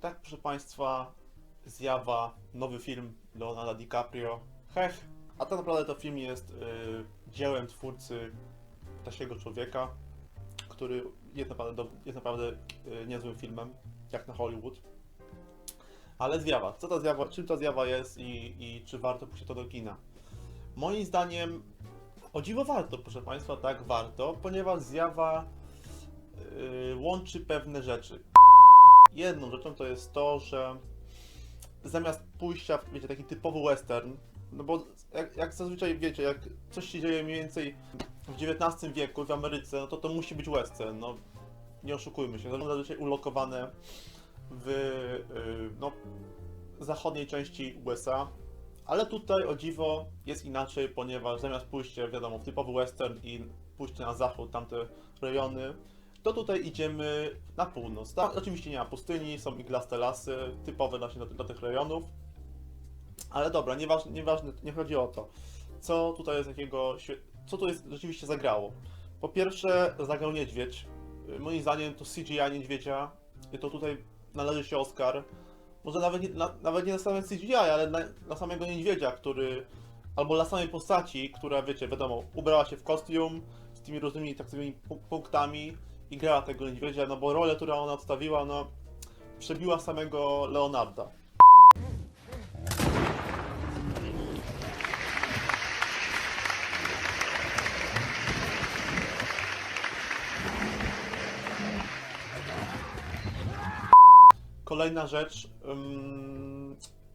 tak, proszę Państwa, zjawa, nowy film Leonardo DiCaprio. Hech, a tak naprawdę to film jest y, dziełem twórcy Ptasiego Człowieka, który jest naprawdę, do, jest naprawdę y, niezłym filmem, jak na Hollywood. Ale zjawa, co ta zjawa, czym ta zjawa jest i, i czy warto pójść to do kina? Moim zdaniem, o dziwo warto, proszę Państwa, tak warto, ponieważ zjawa y, łączy pewne rzeczy. Jedną rzeczą to jest to, że zamiast pójścia w, wiecie, taki typowy western, no bo jak, jak zazwyczaj wiecie, jak coś się dzieje mniej więcej w XIX wieku w Ameryce, no to to musi być western, no. Nie oszukujmy się, jest zazwyczaj ulokowane w y, no, zachodniej części USA, ale tutaj o dziwo jest inaczej, ponieważ zamiast pójście, wiadomo, w typowy western i pójście na zachód, tamte rejony, to tutaj idziemy na północ. Tak, oczywiście nie ma pustyni, są iglaste lasy, typowe właśnie do tych rejonów. Ale dobra, nieważne, nieważne, nie chodzi o to. Co tutaj jest takiego, co tu jest rzeczywiście zagrało? Po pierwsze, zagrał niedźwiedź. Moim zdaniem to CGI niedźwiedzia. I to tutaj należy się Oscar. Może nawet nie, na, nawet nie na samym CGI, ale na, na samego niedźwiedzia, który. Albo na samej postaci, która, wiecie, wiadomo, ubrała się w kostium z tymi różnymi tak punktami i grała tego niedźwiedzia, no bo rolę, którą ona odstawiła, no przebiła samego Leonarda. Kolejna rzecz,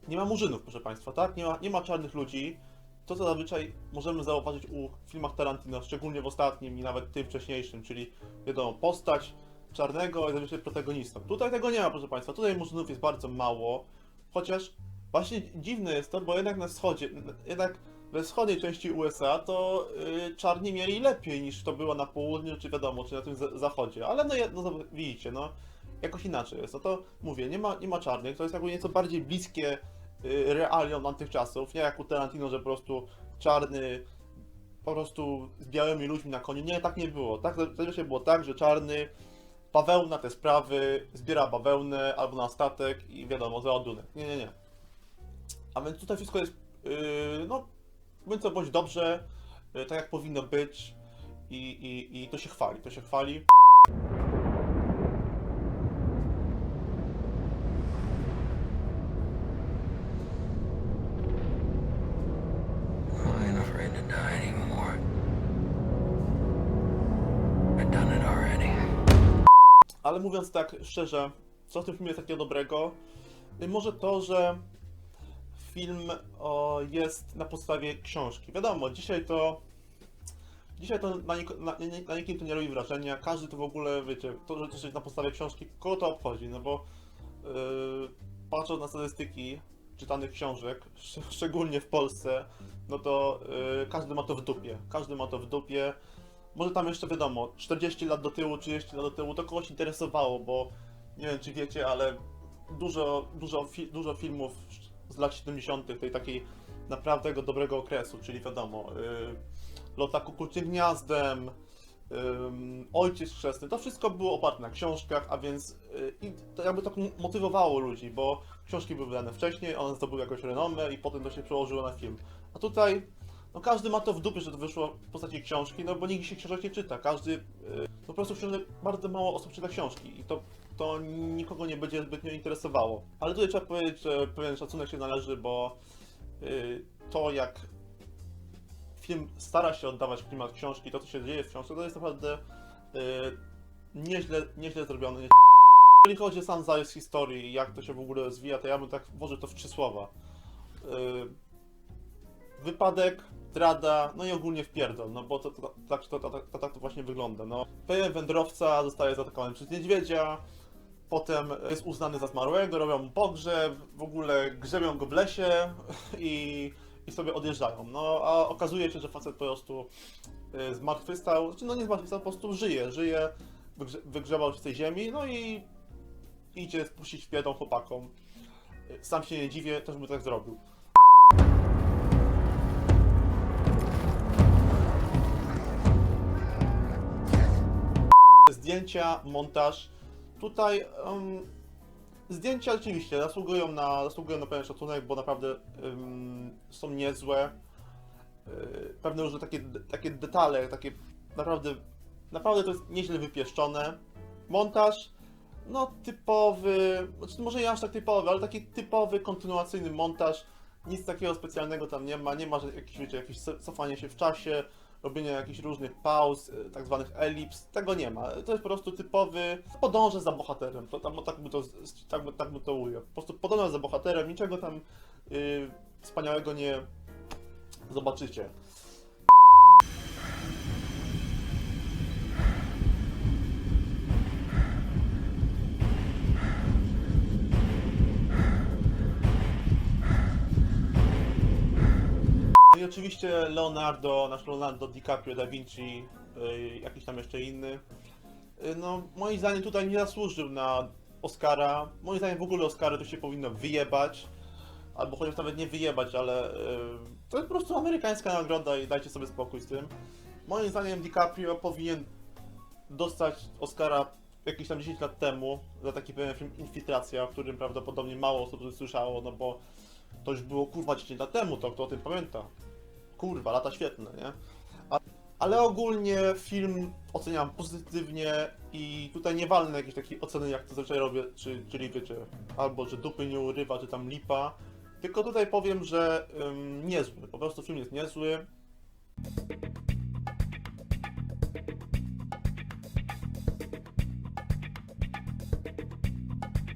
nie ma murzynów, proszę Państwa, tak? Nie ma, nie ma czarnych ludzi. To, co zazwyczaj możemy zauważyć u filmach Tarantino, szczególnie w ostatnim i nawet tym wcześniejszym, czyli wiadomo, postać czarnego jest zazwyczaj protagonistą. Tutaj tego nie ma, proszę Państwa. Tutaj murzynów jest bardzo mało, chociaż właśnie dziwne jest to, bo jednak na wschodzie, jednak we wschodniej części USA to y, czarni mieli lepiej niż to było na południu, czy wiadomo, czy na tym za- zachodzie. Ale no, no widzicie, no jakoś inaczej jest. No to mówię, nie ma, nie ma czarnych, to jest jakby nieco bardziej bliskie realiom tamtych czasów, nie jak u Tarantino, że po prostu czarny po prostu z białymi ludźmi na koniu. Nie, tak nie było. Tak zazwyczaj było tak, że czarny bawełna te sprawy, zbiera bawełnę albo na statek i wiadomo, za ładunek. Nie, nie, nie. A więc tutaj wszystko jest, yy, no, mówiąc bądź dobrze, yy, tak jak powinno być i, i, i to się chwali, to się chwali. Ale mówiąc tak szczerze, co w tym filmie jest takiego dobrego? Y, Może to, że film o, jest na podstawie książki. Wiadomo, dzisiaj to. Dzisiaj to na, nik- na, na nikim to nie robi wrażenia. Każdy to w ogóle, wiecie, to, że coś jest na podstawie książki, kogo to obchodzi? No bo yy, patrząc na statystyki czytanych książek, szcz- szczególnie w Polsce, no to yy, każdy ma to w dupie. Każdy ma to w dupie. Może tam jeszcze wiadomo, 40 lat do tyłu, 30 lat do tyłu, to kogoś interesowało, bo nie wiem czy wiecie, ale dużo, dużo, fi dużo filmów z lat 70., tej takiej naprawdę dobrego okresu, czyli wiadomo, yy, Lota Kukułczym Gniazdem, ym, Ojciec Chrzestny, to wszystko było oparte na książkach, a więc i to jakby m- motywowało ludzi, bo książki były wydane wcześniej, one zdobyły jakąś renomę i potem to się przełożyło na film. A tutaj no każdy ma to w dupie, że to wyszło w postaci książki, no bo nigdy się książek nie czyta. Każdy, yy, po prostu książek, bardzo mało osób czyta książki i to, to nikogo nie będzie zbytnio interesowało. Ale tutaj trzeba powiedzieć, że pewien szacunek się należy, bo yy, to jak film stara się oddawać klimat książki, to co się dzieje w książce, to jest naprawdę yy, nieźle, nieźle zrobione. Nie... Jeżeli chodzi o sam zarys historii jak to się w ogóle rozwija, to ja bym tak włożył to w trzy słowa. Wypadek, zdrada, no i ogólnie wpierdol, no bo to, to, tak, to, to, to, tak to właśnie wygląda. No. Pewien wędrowca zostaje zaatakowany przez niedźwiedzia, potem jest uznany za zmarłego, robią mu pogrzeb, w ogóle grzebią go w lesie i, i sobie odjeżdżają. No a okazuje się, że facet po prostu y, zmartwychwstał, znaczy no nie zmartwychwstał, po prostu żyje, żyje, wygrze, wygrzebał się z tej ziemi, no i idzie spuścić biedą chłopakom. Y, Sam się nie dziwię, też by tak zrobił. Zdjęcia, montaż. Tutaj em, zdjęcia oczywiście zasługują na, zasługują na pewien szacunek, bo naprawdę ym, są niezłe. Yy, pewne różne takie, takie detale, takie naprawdę, naprawdę to jest nieźle wypieszczone. Montaż, no typowy, znaczy może nie aż tak typowy, ale taki typowy, kontynuacyjny montaż. Nic takiego specjalnego tam nie ma, nie ma że jakieś, wiecie, jakieś co- cofanie się w czasie, robienie jakichś różnych pauz, y, tak zwanych elips, tego nie ma. To jest po prostu typowy, podążę za bohaterem, to, tam, tak, by to, tak, tak to ujął. Po prostu podążę za bohaterem, niczego tam y, wspaniałego nie zobaczycie. Oczywiście Leonardo, nasz Leonardo DiCaprio da Vinci, y, jakiś tam jeszcze inny. Y, no, moim zdaniem tutaj nie zasłużył na Oscara. Moim zdaniem w ogóle Oscary to się powinno wyjebać. Albo chociaż nawet nie wyjebać, ale y, to jest po prostu amerykańska nagroda i dajcie sobie spokój z tym. Moim zdaniem DiCaprio powinien dostać Oscara jakieś tam 10 lat temu za taki pewien film Infiltracja, o którym prawdopodobnie mało osób słyszało, no bo to już było kurwa 10 lat temu, to kto o tym pamięta? Kurwa, lata świetne, nie? Ale ogólnie film oceniam pozytywnie i tutaj nie walnę jakiejś takiej oceny jak to zazwyczaj robię, czy, czyli wiecie, albo że dupy nie urywa, czy tam lipa. Tylko tutaj powiem, że ym, niezły, po prostu film jest niezły.